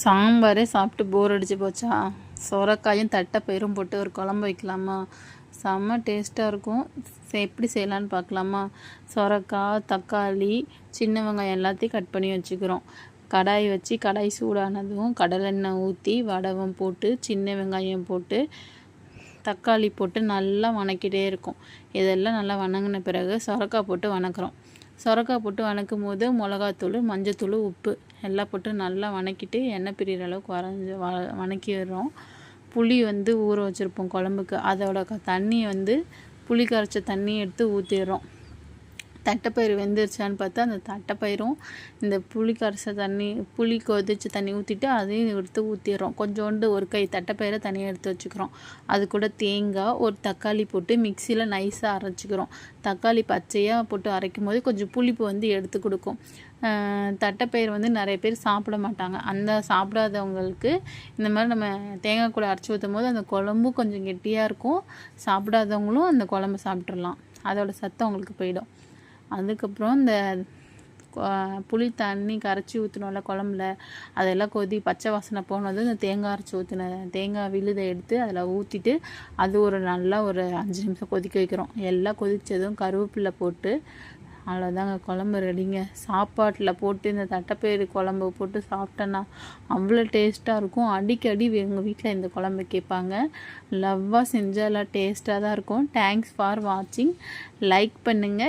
சாம்பாரே சாப்பிட்டு போர் அடிச்சு போச்சா? சொரக்காயும் தட்டைப்பயிரும் போட்டு ஒரு குழம்பு வைக்கலாமா? செம்ம டேஸ்ட்டாக இருக்கும். எப்படி செய்யலான்னு பார்க்கலாமா? சொரக்காய் தக்காளி சின்ன வெங்காயம் எல்லாத்தையும் கட் பண்ணி வச்சுக்கிறோம். கடாய் வச்சு கடாய் சூடானதும் கடலெண்ணெய் ஊற்றி வடவம் போட்டு சின்ன வெங்காயம் போட்டு தக்காளி போட்டு நல்லா வணக்கிட்டே இருக்கும். இதெல்லாம் நல்லா வணங்கின பிறகு சொரக்காய் போட்டு வணக்குறோம். சொரக்காய் போட்டு வணக்கும் போது மிளகாத்தூள் மஞ்சத்தூள் உப்பு எல்லாம் போட்டு நல்லா வணக்கிட்டு எண்ணெய் பிரிகிற அளவுக்கு வரைஞ்சி வ வணக்கிடுறோம். புளி வந்து ஊற வச்சுருப்போம் குழம்புக்கு. அதோட க- தண்ணி வந்து புளி கரைச்ச தண்ணி எடுத்து ஊற்றிடுறோம் தட்டைப்பயிறு வெந்துருச்சான்னு பார்த்தா அந்த தட்டைப்பயிரும் இந்த புளி கரைச தண்ணி புளி கொதிச்ச தண்ணி ஊற்றிட்டு அதையும் எடுத்து ஊற்றிடுறோம் கொஞ்சோண்டு ஒரு கை தட்டைப்பயிரை தனியாக எடுத்து வச்சுக்கிறோம். அது கூட தேங்காய் ஒரு தக்காளி போட்டு மிக்சியில் நைஸாக அரைச்சிக்கிறோம். தக்காளி பச்சையாக போட்டு அரைக்கும் போது கொஞ்சம் புளிப்பு வந்து எடுத்து கொடுக்கும். தட்டைப்பயிர் தட்டைப்பயிறு வந்து நிறைய பேர் சாப்பிட மாட்டாங்க. அந்த சாப்பிடாதவங்களுக்கு இந்த மாதிரி நம்ம தேங்காய் கூட அரைச்சி ஊற்றும் போது அந்த குழம்பும் கொஞ்சம் கெட்டியாக இருக்கும். சாப்பிடாதவங்களும் அந்த குழம்பு சாப்பிட்றலாம் அதோட சத்தம் அவங்களுக்கு போயிடும். அதுக்கப்புறம் இந்த புளி தண்ணி கரைச்சி ஊற்றினோம்ல குழம்புல அதெல்லாம் கொதி பச்சை வாசனை போனது இந்த தேங்காய் அரைச்சி ஊற்றின தேங்காய் விழுதை எடுத்து அதில் ஊற்றிட்டு அது ஒரு நல்லா ஒரு அஞ்சு நிமிஷம் கொதிக்க வைக்கிறோம். எல்லாம் கொதித்ததும் கருவேப்பிலை போட்டு அவ்வளோதாங்க குழம்பு ரெடிங்க சாப்பாட்டில் போட்டு இந்த தட்டைப்பயிறு குழம்பு போட்டு சாப்பிட்டேன்னா அவ்வளோ டேஸ்ட்டாக இருக்கும். அடிக்கடி எங்கள் வீட்டில் இந்த குழம்பு கேட்பாங்க. லவ்வாக செஞ்சால் டேஸ்ட்டாக தான் இருக்கும். தேங்க்ஸ் ஃபார் வாட்சிங் லைக் பண்ணுங்கள்